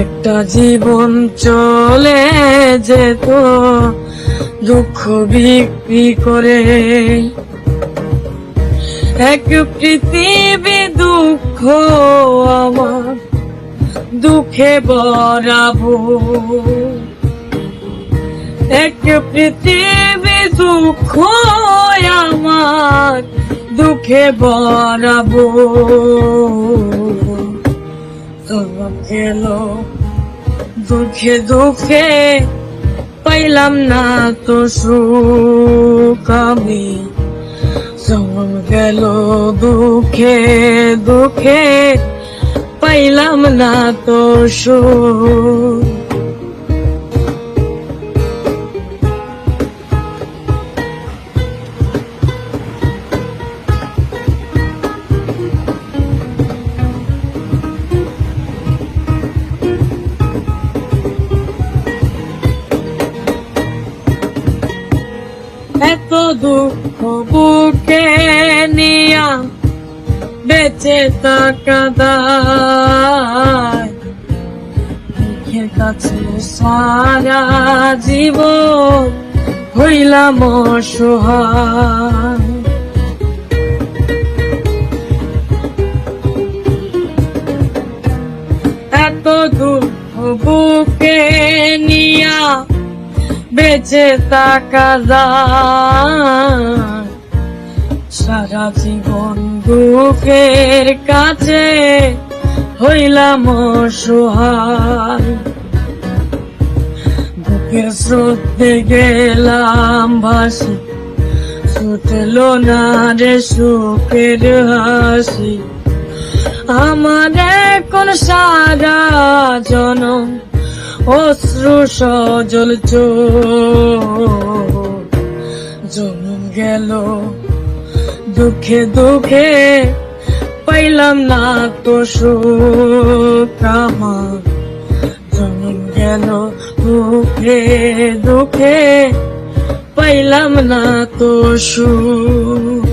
একটা জীবন চলে যেত, দুঃখ বিক্রি করে। এক পৃথিবী দুঃখ আমার দুঃখে বরাবো এক পৃথিবী দুঃখ আমার দুঃখে বরাবো তোমার গেল। দুঃখে দুঃখে পাইলাম না তো সুখ আমি। জমন গেল, দুঃখে দুঃখে পাইলাম না তো সুখ। এত দুঃখ বুকে নিয়া বেঁচে থাকা দায়। কাছে সারা জীবন হইলাম অসহায়। এত দুঃখ বেঁচে থাকা যায়। সারা জীবন দুঃখের কাছে হইলাম অসহায়। বুকের স্রোতে গেলাম ভাসি। ছুটল না রে সুখের হাসি। আমার এখন সারা জনম অশ্রু সজল জনম গেল, দুঃখে দুঃখে পাইলাম না তো সুখ আমার। জনম গেল, দুঃখে দুঃখে পাইলাম না তো সুখ।